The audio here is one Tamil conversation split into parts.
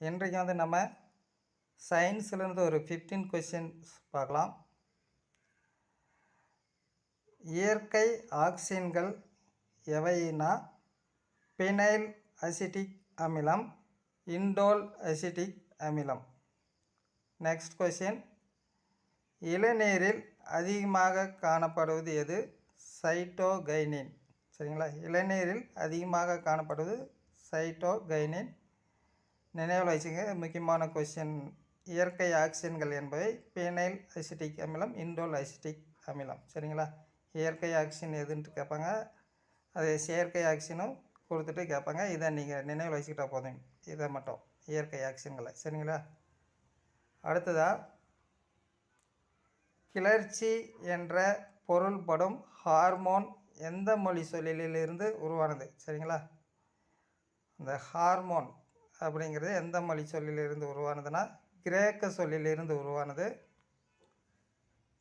இன்றைக்கு வந்து நம்ம சயின்ஸ்லேருந்து ஒரு ஃபிஃப்டீன் கொஷின்ஸ் பார்க்கலாம். இயற்கை ஆக்சின்கள் எவைனா? பினைல் அசிட்டிக் அமிலம் இண்டோல் அசிட்டிக் அமிலம். நெக்ஸ்ட் கொஷின் இளநீரில் அதிகமாக காணப்படுவது எது? சைட்டோகைனின் சரிங்களா? இளநீரில் அதிகமாக காணப்படுவது சைட்டோகைனின் நினைவில் வச்சுங்க. முக்கியமான கொஸ்டின் இயற்கை ஆக்சிஜன்கள் என்பவை பீனைல் அசிட்டிக் அமிலம் இண்டோல் அசிட்டிக் அமிலம். சரிங்களா? இயற்கை ஆக்சிஜன் எதுன்ட்டு கேட்பாங்க. அது செயற்கை ஆக்சிஜனும் கொடுத்துட்டு கேட்பாங்க. இதை நீங்கள் நினைவில் வச்சுக்கிட்டா போதும். இதை மட்டும். இயற்கை ஆக்சிஜன்களை. சரிங்களா? அடுத்ததாக கிளர்ச்சி என்ற பொருள்படும் ஹார்மோன் எந்த மொழி சொல்லிலிருந்து உருவானது? சரிங்களா? இந்த ஹார்மோன் அப்படிங்கிறது எந்த மொழி சொல்லிலிருந்து உருவானதுன்னா கிரேக்க சொல்லிலிருந்து உருவானது.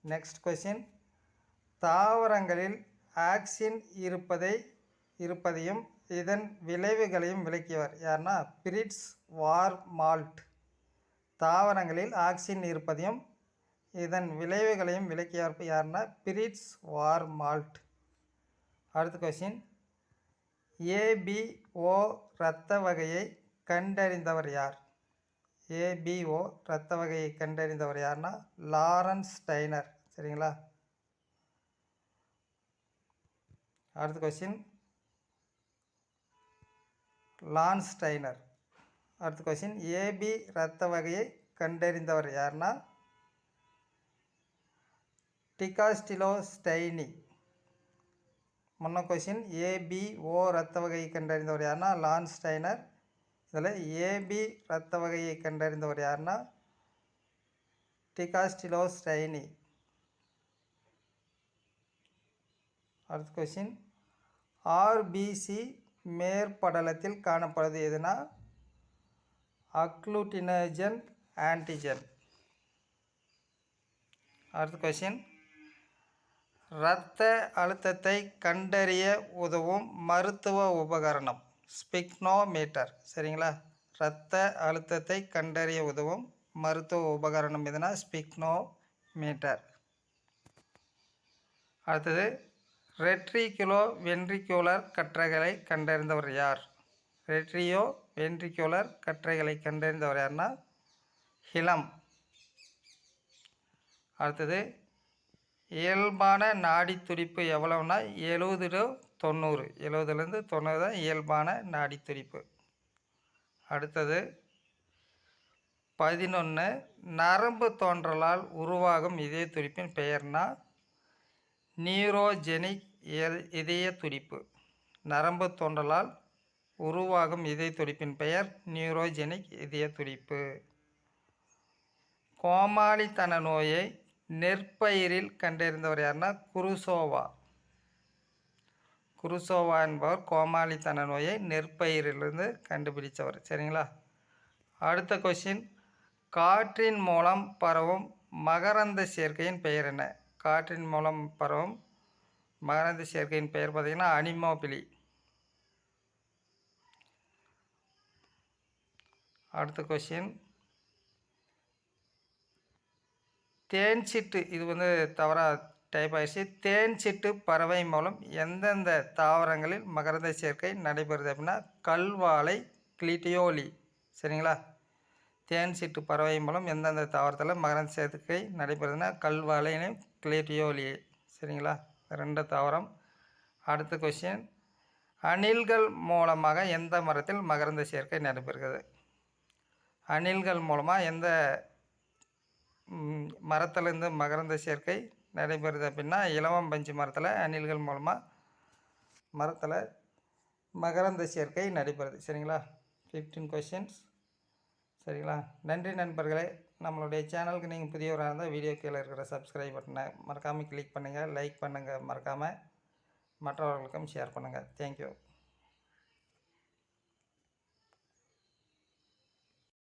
நெக்ஸ்ட் கொஷின் தாவரங்களில் ஆக்சின் இருப்பதை இருப்பதையும் இதன் விளைவுகளையும் விளக்கியவர் யார்னா பிரிட்ஸ் வார் மால்ட் தாவரங்களில் ஆக்சின் இருப்பதையும் இதன் விளைவுகளையும் விளக்கியவர் யார்னா பிரிட்ஸ் வார் மால்ட் அடுத்த கொஷின் ஏபிஓ இரத்த வகையை கண்டறிந்தவர் யார்? ஏபிஓ இரத்த வகையை கண்டறிந்தவர் யார்னா லாரன்ஸ் டைனர் சரிங்களா? அடுத்த கொஸ்டின் லான்ஸ் ஸ்டைனர். அடுத்த கொஸ்டின் ஏபி இரத்த வகையை கண்டறிந்தவர் யார்னா டிகாஸ்டிலோ ஸ்டைனி முன்ன கொஷின் ஏபிஓ இரத்த வகையை கண்டறிந்தவர் யாருன்னா லான்ஸ்டைனர் இதில் ஏபி இரத்த வகையை கண்டறிந்தவர் யாருன்னா டிகாஸ்டிலோ ஸ்டைனி அடுத்த கொஷின் ஆர்பிசி மேற்படலத்தில் காணப்படுது எதுனா? அக்ளூட்டினஜன் ஆன்டிஜன். அடுத்த கொஷின் இரத்த அழுத்தத்தை கண்டறிய உதவும் மருத்துவ உபகரணம். ஸ்பிக்னோமீட்டர் சரிங்களா? இரத்த அழுத்தத்தை கண்டறிய உதவும் மருத்துவ உபகரணம் எதுனா ஸ்பிக்னோ மீட்டர் அடுத்தது ரெட்ரிகுலோ வென்ட்ரிகுலர் கற்றைகளை கண்டறிந்தவர் யார்? ரெட்ரியோ வென்ட்ரிகுலர் கற்றைகளை கண்டறிந்தவர் யார்னா ஹிலம். அடுத்தது இயல்பான நாடி துடிப்பு எவ்வளோன்னா எழுபது டு தொண்ணூறு. எழுபதுலேருந்து தொண்ணூறு தான் இயல்பான நாடி துடிப்பு அடுத்தது பதினொன்று நரம்பு தோன்றலால் உருவாகும் இதய துடிப்பின் பெயர்னா நியூரோஜெனிக் இதய துடிப்பு. நரம்பு தோன்றலால் உருவாகும் இதய துடிப்பின் பெயர் நியூரோஜெனிக் இதய துடிப்பு. கோமாளித்தன நோயை நெற்பயிரில் கண்டறிந்தவர் யாருன்னா குருசோவா. குருசோவா என்பவர் கோமாளித்தன நோயை நெற்பயிரிலிருந்து கண்டுபிடித்தவர். சரிங்களா? அடுத்த கொஷின் காற்றின் மூலம் பரவும் மகரந்த சேர்க்கையின் பெயர் என்ன? காற்றின் மூலம் பரவும் மகரந்த சேர்க்கையின் பெயர் பார்த்திங்கன்னா அனிமோபிலி. அடுத்த கொஷின் தேன் சிட்டு இது வந்து தவறாக டைப் தேன் சிட்டு பறவை மூலம் எந்தெந்த தாவரங்களில் மகரந்த சேர்க்கை நடைபெறுது அப்படின்னா கல்வாழை கிளிட்டியோலி. சரிங்களா? தேன் சிட்டு பறவை மூலம் எந்தெந்த தாவரத்தில் மகரந்த சேர்க்கை நடைபெறுதுன்னா கல்வாழைன்னு கிளிட்டியோலி. சரிங்களா? ரெண்டு தாவரம். அடுத்த கொஸ்டின் அணில்கள் மூலமாக எந்த மரத்தில் மகரந்த சேர்க்கை நடைபெறுகிறது? அணில்கள் மூலமாக எந்த மரத்திலிருந்து மகரந்த சேர்க்கை நடைபெறுது அப்படின்னா இலவம் பஞ்சு மரத்தில் அணில்கள் மூலமாக மரத்தில் மகரந்த சேர்க்கை நடைபெறுது. சரிங்களா? ஃபிஃப்டீன் கொஷின்ஸ் சரிங்களா? நன்றி நண்பர்களே. நம்மளுடைய சேனலுக்கு நீங்கள் புதியவராக இருந்தால் வீடியோ கீழே இருக்கிற சப்ஸ்கிரைப் பட்டனை மறக்காமல் கிளிக் பண்ணுங்கள் லைக் பண்ணுங்கள் மறக்காமல் மற்றவர்களுக்கும் ஷேர் பண்ணுங்கள் தேங்க்யூ